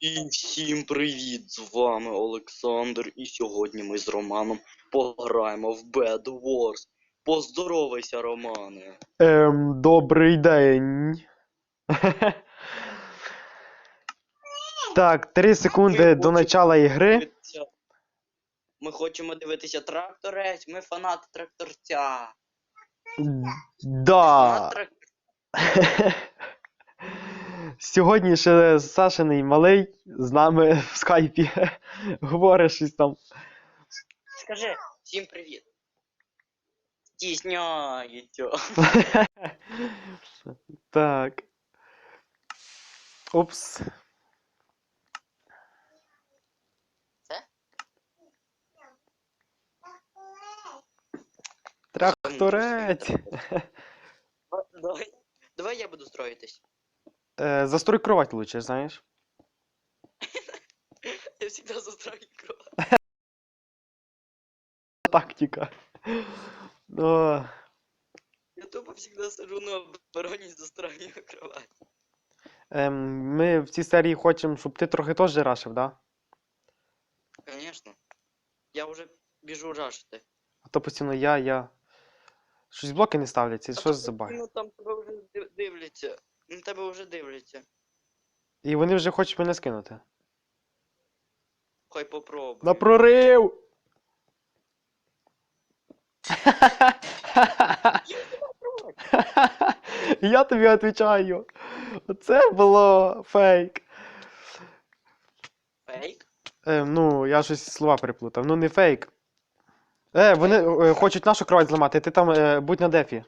І всім привіт! З вами Олександр, і сьогодні ми з Романом пограємо в Bed Wars. Поздоровайся, Романе. Ем, добрий день. Так, 3 секунди Ми до начала ігри. дивитися- Ми хочемо дивитися тракторець, ми фанати тракторця. Да. Фанат трак- Сьогодні ще Сашиний малий з нами в скайпі говорить щось там. Скажи, всім привіт. Стісняється. Так. Упс. Тракторець. Давай, давай я буду строїтись. Е, застрой кровать лучше, знаєш. Я завжди застрою кров. Тактика. О, Я тупо всегда сижу на обороні і застрою кровать. ем, ми в цій серії хочемо, щоб ти трохи теж рашив, да? Конечно. Я уже біжу рашити. А то постійно я, я. Щось блоки не ставляться, що за баг? Ну там тебе вже див- дивляться. На тебе вже дивляться. І вони вже хочуть мене скинути. Хай попробуй. На прорив! Я тобі відповідаю. Оце було фейк. Фейк? Е, ну, я щось слова переплутав. Ну не фейк. Е, вони е, хочуть нашу кровать зламати, ти там е, будь на дефі.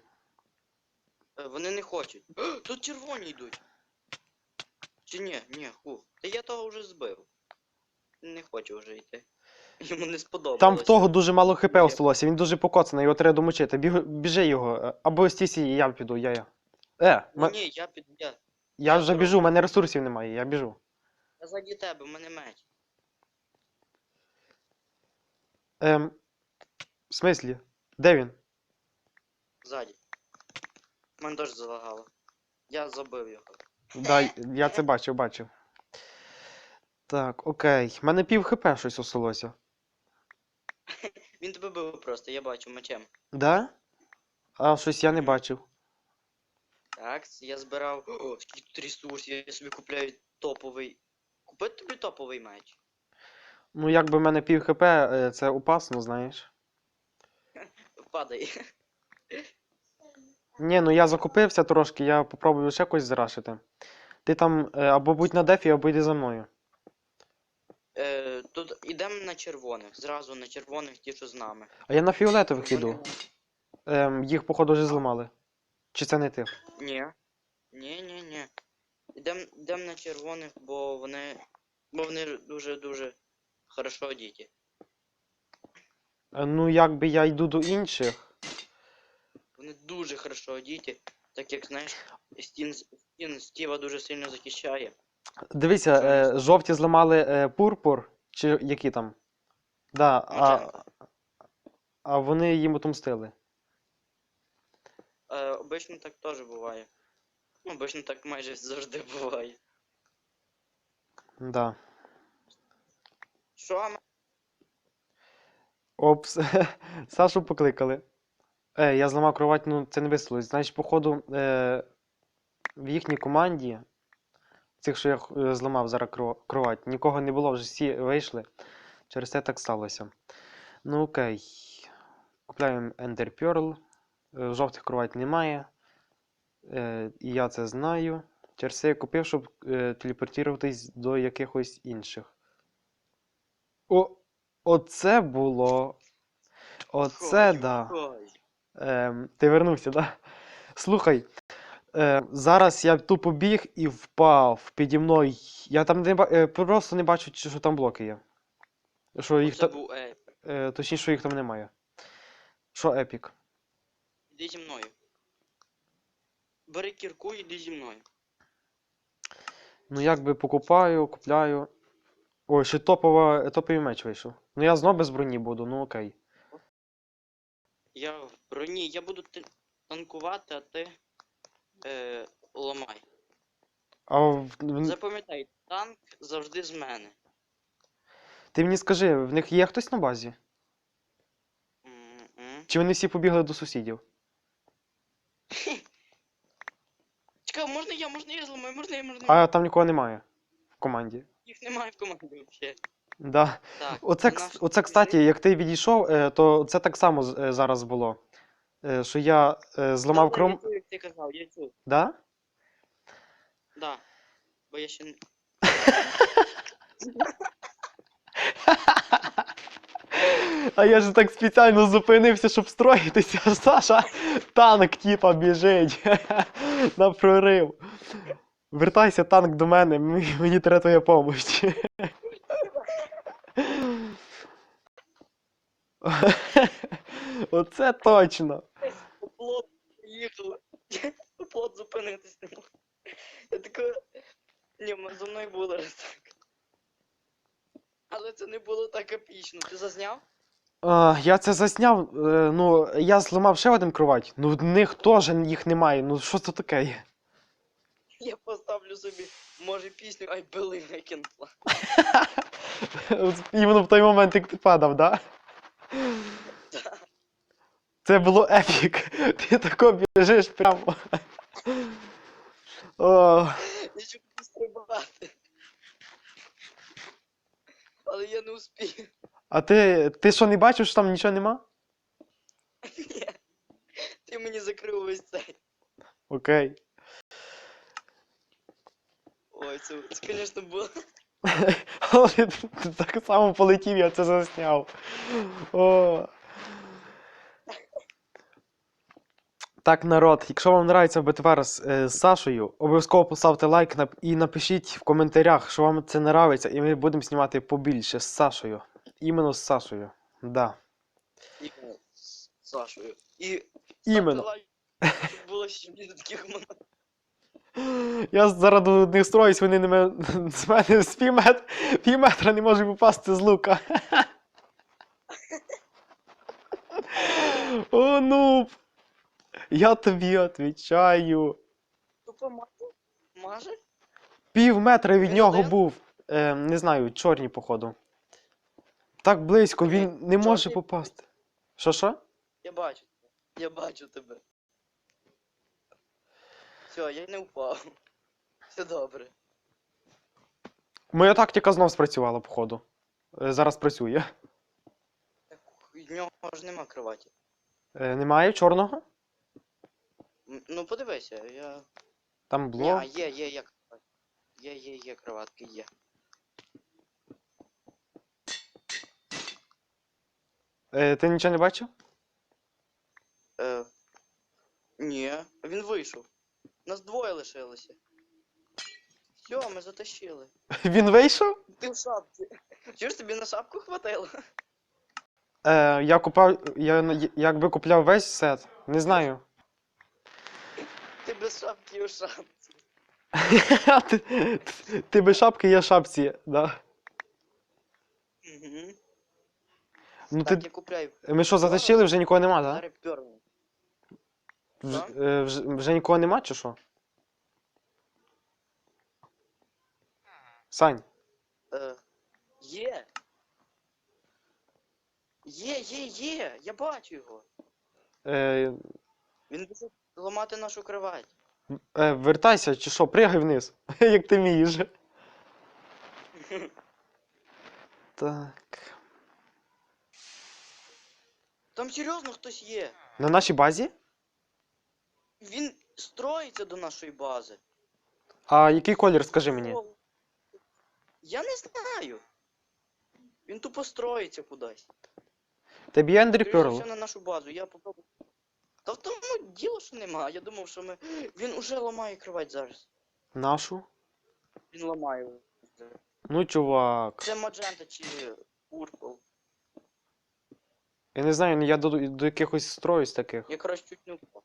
Е, Вони не хочуть. Тут червоні йдуть. Чи ні, ні, ху. Та я того вже збив. Не хочу вже йти. Йому не сподобалось. Там в того дуже мало хп осталося, він дуже покоцаний, його треба домочити. Біг, біжи його. е, Або стісі, я піду, я я. Е, м- ні, я під. Я, я вже біжу, у мене ресурсів немає, я біжу. я ззаді тебе, в мене меч. Ем. В смислі? Де він? Ззаді. Мене теж залагало. Я забив його. Да, я це бачив, бачив. Так, окей. У мене пів хп щось осталося. Він тебе бив просто, я бачу мечем. Да? А щось я не бачив. Так, я збирав. О, скільки тут ресурсів, я собі купляю топовий. Купити тобі топовий меч. Ну, якби в мене пів хп, е, це опасно, знаєш. Падай. Ні, ну я закупився трошки, я попробую ще когось зарашити. Ти там е, або будь на дефі, або йди за мною. Е, тут ідемо на червоних, зразу на червоних ті, що з нами. А я на фіолетових іду. Ем, їх, походу, вже зламали. Чи це не ти? Ні. Ні, ні, ні. Ідемо ідем на червоних, бо вони. Бо вони дуже-дуже хорошо одіті. Е, Ну, якби я йду до інших. Вони дуже хорошо одіті. Так як, знаєш, стін, стін Стіва дуже сильно захищає. Дивися, е, жовті зламали е, пурпур, чи які там. Да, а, Magenta. а вони їм отомстили. Е, обично так теж буває. Ну, обично так майже завжди буває. Да. Що? Опс, Сашу покликали. Е, я зламав кровать, ну це не весело. Значить, походу, е, в їхній команді, цих, що я е, зламав зараз кровать, нікого не було, вже всі вийшли. Через це так сталося. Ну окей. Купляємо Ender Pearl. Е, Жовтих кровать немає. Е, і я це знаю. Через це я купив, щоб е, телепортуватись до якихось інших. О, оце було. Оце Ой, да. ой. Ем, ти вернувся, да? Слухай, е, зараз я тупо біг і впав піді мною. Я там не ба- е, просто не бачу, чи- що там блоки є. Що їх Це та... був е, точніше, що їх там немає. Що епік? Іди зі мною. Бери кірку і йди зі мною. Ну, якби покупаю, купляю. Ой, ще топова, топовий меч вийшов. Ну я знов без броні буду, ну окей. Я в броні, я буду танкувати, а ти е, ламай. А в... Запам'ятай, танк завжди з мене. Ти мені скажи, в них є хтось на базі? М-м. Чи вони всі побігли до сусідів? Чекай, можна я, можна я зламаю, можна я, можна я. А там нікого немає в команді. Їх немає в команді взагалі. Да. Так. Оце, це кс- наш оце, кстати, як ти відійшов, е, то це так само з- е, зараз було. Е, Що я е, зламав Да-да, кром. Я чув, як ти казав, я чув. Да? Да. Бо я ще не. А я ж так спеціально зупинився, щоб строїтися. Саша, танк, типа, біжить на прорив. Вертайся, танк до мене, мені, мені треба твоя допомога. Оце точно. Плот їхали. Плот зупинитись не мог. Я така. Ні, зо мною було раз так. Але це не було так епічно. Ти зазняв? А, я це засняв. е, ну, я зламав ще один кровать. Ну, в них теж їх немає. Ну, що це таке є? Я поставлю собі, може, пісню Ай Белина кінтла. От Іменно в той момент, як ти падав, да? Це було епік. Ти тако біжиш прямо. О, Я не стрибати. Але я не успів. а ти, ти що не бачиш, що там нічого нема? Ні. Ти мені закрив весь цей. Окей. Ой, це, це звісно, було. Але ти так само полетів, я це засняв. О. Так, народ, якщо вам подобається БТВ з, е, з Сашою, обов'язково поставте лайк нап- і напишіть в коментарях, що вам це подобається, і ми будемо знімати побільше з Сашою. Іменно з Сашою. Да. Іменно з Сашою. І Іменно. лайк, щоб було ще більше таких. Я зараз до них строюсь, вони не ме- з мене з пів, мет... пів метра не можуть попасти з лука. О, ну. Я тобі відповідаю. Тупо маже? Маже? Пів метра від нього був. Е, не знаю, чорні, походу. Так близько, він не може попасти. Що що? Я бачу. Я бачу тебе. Все, я не впав. Все добре. Моя тактика знов спрацювала, походу. Е, зараз працює. Так, в нього ж нема кроваті. Е, немає чорного? Ну подивися, я. Там блок. а є, є, є кроватки. Є, є, є кроватки, є. Е, ти нічого не бачив? Е, ні, він вийшов. Нас двоє лишилося. Все, ми затащили. Він вийшов? Ти в шапці. Чуєш, тобі на шапку хватило? Е, я купав. Я якби купляв весь сет. Не знаю. Шапки шапці. ти, ти без шапки, я шапці, да. Угу. Ну Так, ти. я купляю. Ми що, затащили, вже нікого нема, да? Зараз пьорну. Вже, е, вже, вже нікого нема, чи що? Сань, Е, є. Є, є, є. Я бачу його. е, Він буде ламати нашу кровать. Е, вертайся, чи що, пригай вниз, як ти вмієш. Так. Там серйозно хтось є. На нашій базі? Він строїться до нашої бази. А який колір, скажи мені? Я не знаю. Він тупо строїться кудись. Ендрі Скоріше Перл? на нашу базу. Я попробую. Та в тому діло, що нема. Я думав, що ми. Він уже ламає кровать зараз. Нашу? Він ламає. Ну, чувак. Це Маджента чи Пурпл. Я не знаю, ну, я до, до якихось строюсь таких. Я коротше чуть не впав.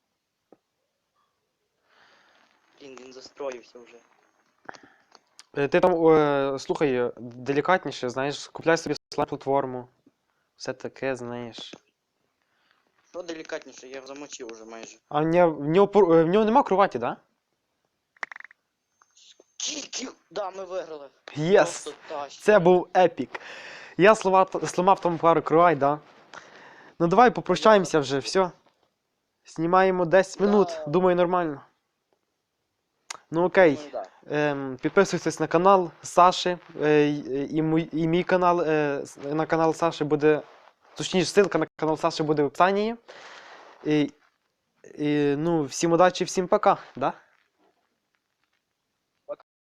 Блін, він застроївся вже. Е, Ти там, е, слухай, делікатніше, знаєш, купляй собі слайм платформу. Все таке, знаєш. Що делікатніше, я замочив уже майже. А нього, в нього, пор- е, в нього нема кроваті, да? Скільки Да, ми виграли. Єс! Просто тащ. Це був епік. Я сломав, сломав тому пару кровай, да. Ну давай попрощаємося вже, все. Знімаємо 10 минут, Да. думаю, нормально. Ну окей. Ну, да. Ем, підписуйтесь на канал Саші. Е, і, і, мій- і мій канал е, с- на канал Саші буде. Точніше, ссылка на канал Саші буде в описанні. І, і, ну, всім удачі, всім пока. Да?